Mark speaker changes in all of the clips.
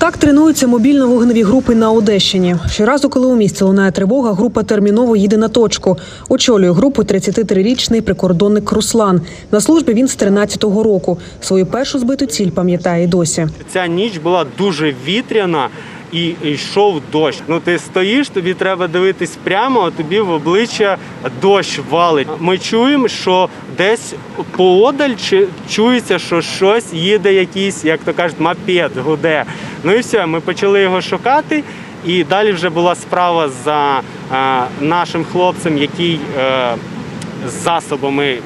Speaker 1: Так тренуються мобільно-вогневі групи на Одещині. Щоразу, коли у місті лунає тривога, група терміново їде на точку. Очолює групу 33-річний прикордонник Руслан. На службі він з 13-го року. Свою першу збиту ціль пам'ятає досі.
Speaker 2: Ця ніч була дуже вітряна і йшов дощ. Ну ти стоїш, тобі треба дивитись прямо, а тобі в обличчя дощ валить. Ми чуємо, що десь поодаль чи- чується, що щось їде, якийсь, як то кажуть, мопед гуде. Ну і все, ми почали його шукати. І далі вже була справа за е, нашим хлопцем, який е, з засобами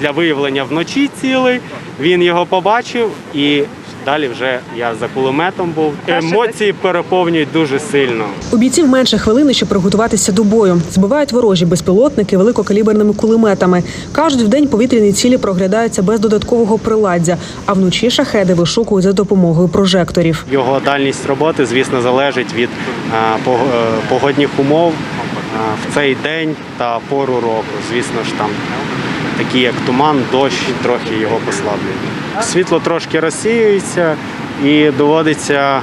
Speaker 2: для виявлення вночі цілий. Він його побачив і далі вже я за кулеметом був. Емоції переповнюють дуже сильно.
Speaker 1: У бійців менше хвилини, щоб приготуватися до бою. Збивають ворожі безпілотники великокаліберними кулеметами. Кажуть, вдень повітряні цілі проглядаються без додаткового приладдя, а вночі шахеди вишукують за допомогою прожекторів.
Speaker 2: Його дальність роботи, звісно, залежить від е, е, погодних умов е, в цей день та пору року. Звісно ж, там такі як туман, дощ трохи його послаблюють. Світло трошки розсіюється і доводиться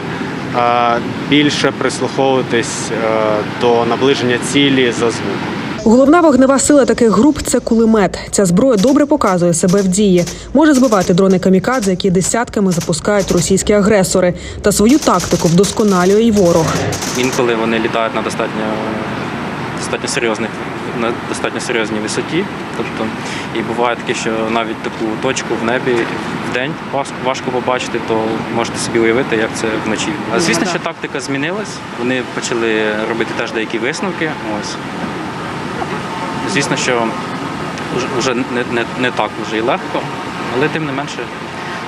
Speaker 2: е, більше прислуховуватись е, до наближення цілі за звуком.
Speaker 1: Головна вогнева сила таких груп це кулемет. Ця зброя добре показує себе в дії. Може збивати дрони камікадзе, які десятками запускають російські агресори. Та свою тактику вдосконалює й ворог.
Speaker 3: Інколи вони літають на достатньо, достатньо серйозних на достатньо серйозній висоті. Тобто, і буває таке, що навіть таку точку в небі в день важко, важко побачити, то можете собі уявити, як це вночі. А звісно, що тактика змінилась. Вони почали робити теж деякі висновки. Ось. Звісно, що вже- вже не, не, не так вже і легко, але тим не менше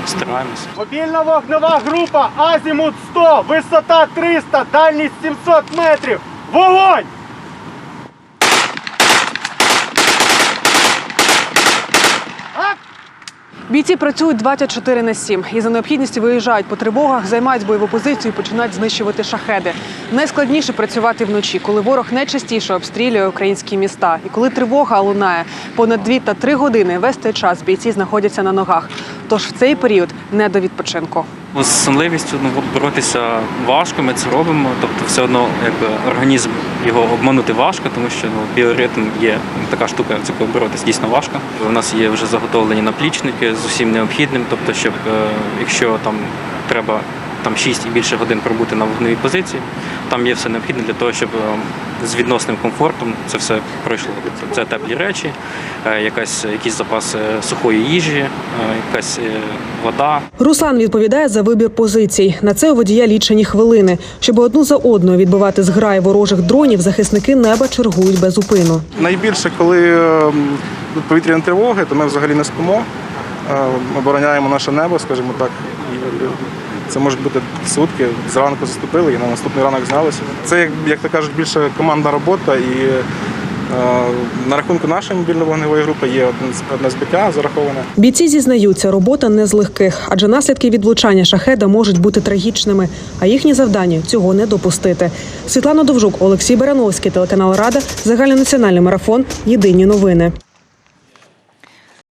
Speaker 3: стараємося.
Speaker 2: Мобільна вогнева група Азімут 100, висота 300, дальність 700 метрів. Вогонь!
Speaker 1: Бійці працюють 24 на 7 і за необхідністю виїжджають по тривогах, займають бойову позицію і починають знищувати шахеди. Найскладніше працювати вночі, коли ворог найчастіше обстрілює українські міста. І коли тривога лунає понад 2 та 3 години, весь цей час бійці знаходяться на ногах. Тож в цей період не до відпочинку.
Speaker 3: З сонливістю ну, боротися важко, ми це робимо. Тобто, все одно якби, організм його обманути важко, тому що ну, біоритм є така штука, з якою боротися дійсно важко. У нас є вже заготовлені наплічники з усім необхідним. Тобто, щоб е, якщо там треба там 6 і більше годин пробути на вогневій позиції, там є все необхідне для того, щоб е, з відносним комфортом це все пройшло. Тобто, Це теплі речі, е, якась, якісь запаси сухої їжі, е, якась е, вода,
Speaker 1: Руслан відповідає за вибір позицій. На це у водія лічені хвилини. Щоб одну за одною відбивати зграї ворожих дронів, захисники неба чергують без упину.
Speaker 4: Найбільше, коли ем, повітряні тривоги, то ми взагалі не спимо, е, обороняємо наше небо, скажімо так. Це можуть бути сутки. Зранку заступили і на наступний ранок знялися. Це, як, то кажуть, більше командна робота. І е, на рахунку нашої мобільно-вогневої групи є одне, збиття зараховане.
Speaker 1: Бійці зізнаються, робота не з легких, адже наслідки від влучання шахеда можуть бути трагічними. А їхнє завдання цього не допустити. Світлана Довжук, Олексій Барановський, телеканал Рада, загальнонаціональний марафон. Єдині новини.